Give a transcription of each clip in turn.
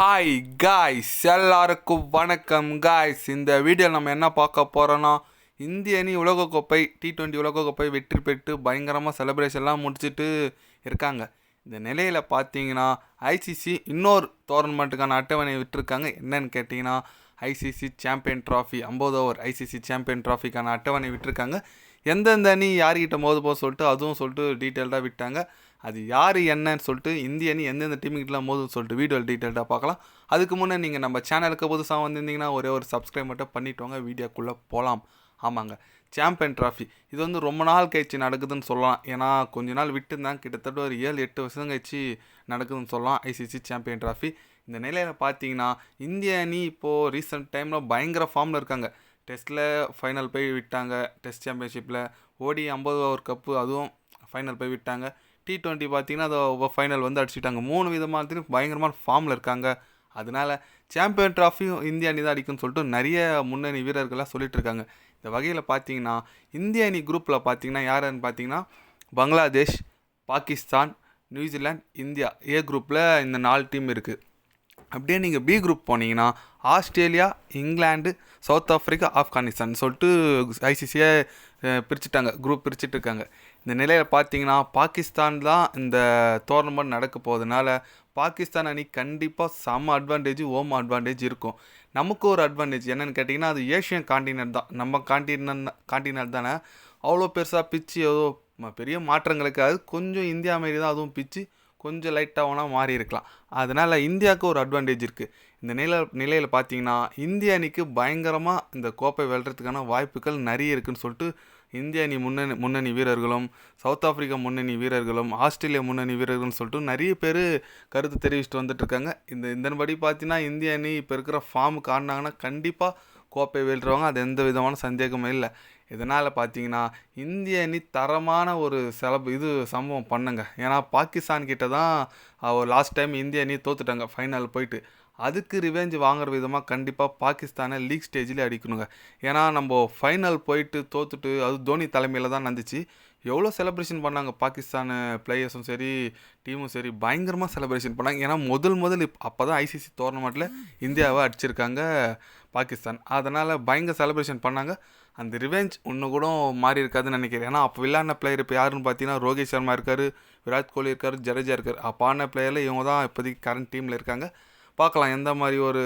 Hi guys எல்லாருக்கும் வணக்கம். Guys இந்த வீடியோவில் நம்ம என்ன பார்க்க போகிறோன்னா இந்திய அணி உலகக்கோப்பை டி டுவெண்ட்டி உலகக்கோப்பை வெற்றி பெற்று பயங்கரமாக செலிப்ரேஷன்லாம் முடிச்சுட்டு இருக்காங்க. இந்த நிலையில் பார்த்தீங்கன்னா ஐசிசி இன்னொரு டோர்னமெண்ட்டுக்கான அட்டவணை விட்டுருக்காங்க. என்னன்னு கேட்டிங்கன்னா ஐசிசி சாம்பியன் ட்ராஃபி ஐம்பது ஓவர் ஐசிசி சாம்பியன் ட்ராஃபிக்கான அட்டவணை விட்டுருக்காங்க. எந்தெந்த அணி யார்கிட்ட மோது போக சொல்லிட்டு அதுவும் சொல்லிட்டு டீட்டெயில்டாக விட்டாங்க. அது யார் என்னன்னு சொல்லிட்டு இந்திய அணி எந்தெந்த டீமுக்கிட்டலாம் மோதுன்னு சொல்லிட்டு வீடியோ டீட்டெயில்டாக பார்க்கலாம். அதுக்கு முன்னே நீங்கள் நம்ம சேனலுக்கு புதுசாக வந்திருந்தீங்கன்னா ஒரே ஒரு சப்ஸ்கிரைப் மட்டும் பண்ணிட்டு வாங்க வீடியோக்குள்ளே போகலாம் ஆமாங்க. சாம்பியன் ட்ராஃபி இது வந்து ரொம்ப நாள் கழிச்சு நடக்குதுன்னு சொல்லலாம். ஏன்னா கொஞ்ச நாள் விட்டுருந்தாங்க கிட்டத்தட்ட ஒரு ஏழு எட்டு வருஷம் கழிச்சு நடக்குதுன்னு சொல்லலாம். ஐசிசி சாம்பியன் ட்ராஃபி இந்த நிலையில் பார்த்தீங்கன்னா இந்திய அணி இப்போது ரீசெண்ட் டைமில் பயங்கர ஃபார்மில் இருக்காங்க. டெஸ்ட்டில் ஃபைனல் போய் விட்டாங்க. டெஸ்ட் சாம்பியன்ஷிப்பில் ஓடி ஐம்பது ஓவர் கப்பு அதுவும் ஃபைனல் போய் விட்டாங்க. டி டுவெண்ட்டி பார்த்தீங்கன்னா அதை ஃபைனல் வந்து அடிச்சுட்டாங்க. மூணு விதமான பயங்கரமான ஃபார்மில் இருக்காங்க. அதனால சாம்பியன் ட்ராஃபியும் இந்திய அணி தான் அடிக்கும்னு சொல்லிட்டு நிறைய முன்னணி வீரர்கள்லாம் சொல்லிட்டு இருக்காங்க. இந்த வகையில் பார்த்தீங்கன்னா இந்திய அணி குரூப்பில் பார்த்தீங்கன்னா யாருன்னு பார்த்தீங்கன்னா Bangladesh Pakistan New Zealand India. A குரூப்பில் இந்த நாலு டீம் இருக்குது அப்படியே நீங்கள் பி குரூப் போனீங்கன்னா Australia England South Africa Afghanistan சொல்லிட்டு ஐசிசியை பிரிச்சுட்டாங்க குரூப் பிரிச்சுட்டு இருக்காங்க இந்த நிலையில் பார்த்தீங்கன்னா பாகிஸ்தான் தான் இந்த டோர்னமெண்ட் நடக்க போகிறதுனால பாகிஸ்தான் அணி கண்டிப்பாக செம்ம அட்வான்டேஜ் ஓம் அட்வான்டேஜ் இருக்கும். நமக்கு ஒரு அட்வான்டேஜ் என்னென்னு கேட்டிங்கன்னா அது ஏஷியன் காண்டினென்ட் தான். நம்ம காண்டினென்ட் காண்டினென்ட் தானே. அவ்வளோ பெருசாக பிச்சு ஏதோ பெரிய மாற்றங்களுக்கு அது கொஞ்சம் இந்தியா மாரி தான் அதுவும் பிச்சு கொஞ்சம் லைட்டாக வேணால் மாறி இருக்கலாம். அதனால் இந்தியாவுக்கு ஒரு அட்வான்டேஜ் இருக்குது இந்த நில நிலையில் பார்த்தீங்கன்னா இந்திய அணிக்கு பயங்கரமாக இந்த கோப்பை வெல்றதுக்கான வாய்ப்புகள் நிறைய இருக்குதுன்னு சொல்லிட்டு இந்திய அணி முன்னணி முன்னணி வீரர்களும் சவுத் ஆஃப்ரிக்கா முன்னணி வீரர்களும் ஆஸ்திரேலியா முன்னணி வீரர்கள்னு சொல்லிட்டு நிறைய பேர் கருத்து தெரிவிச்சுட்டு வந்துட்டுருக்காங்க இந்த இதன்படி பார்த்தீங்கன்னா இந்திய அணி இப்போ இருக்கிற ஃபார்முக்கு ஆடினாங்கன்னா கண்டிப்பாக கோப்பை வெல்றவங்க அது எந்த விதமான சந்தேகமும் இல்லை. இதனால் பார்த்தீங்கன்னா இந்திய அணி தரமான ஒரு செலவு இது சம்பவம் பண்ணுங்க. ஏன்னா பாகிஸ்தான் கிட்ட தான் லாஸ்ட் டைம் இந்திய அணி தோத்துட்டாங்க ஃபைனல் போயிட்டு. அதுக்கு ரிவெஞ்ச் வாங்குற விதமாக கண்டிப்பாக பாகிஸ்தானை லீக் ஸ்டேஜ்லேயே அடிக்கணுங்க. ஏன்னா நம்ம ஃபைனல் போயிட்டு தோத்துட்டு அது தோனி தலைமையில் தான் நடந்துச்சு. எவ்வளோ செலிப்ரேஷன் பண்ணாங்க பாகிஸ்தான் பிளேயர்ஸும் சரி டீமும் சரி பயங்கரமாக செலிப்ரேஷன் பண்ணாங்க. ஏன்னா முதல் முதல் அப்போ தான் ஐசிசி டோர்னமெண்ட்டில் இந்தியாவை அடிச்சிருக்காங்க. பாகிஸ்தான். அதனால் பயங்கர செலிப்ரேஷன் பண்ணாங்க. அந்த ரிவெஞ்ச் ஒன்று கூட மாறி இருக்காதுன்னு நினைக்கிறேன். ஏன்னா அப்போ விளையாடின பிளேயர் இப்போ யாருன்னு பார்த்தீங்கன்னா ரோஹித் சர்மா இருக்கார் விராட் கோலி இருக்கார் ஜடேஜா இருக்கார். அப்போ ஆன பிளேயரில் இவங்க தான் இப்போதைக்கு கரண்ட் டீமில் இருக்காங்க. பார்க்கலாம் எந்த மாதிரி ஒரு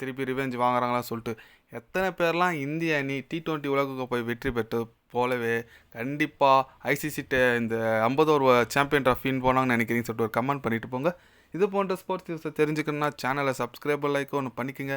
திருப்பி ரிவெஞ்ச் வாங்குறாங்களா சொல்லிட்டு. எத்தனை பேர்லாம் இந்திய அணி டி டுவெண்ட்டி உலகக்கோப்பை வெற்றி பெற்று போலவே கண்டிப்பாக ஐசிசி இந்த ஐம்பது ஒரு சாம்பியன் ட்ராஃபின்னு போனாங்கன்னு நினைக்கிறீங்க சொல்லிட்டு ஒரு கமெண்ட் பண்ணிட்டு போங்க. இது போன்ற ஸ்போர்ட்ஸ் நியூஸை தெரிஞ்சுக்கணுன்னா சேனலை சப்ஸ்கிரைபர் லைக் ஒன்று பண்ணிக்கோங்க.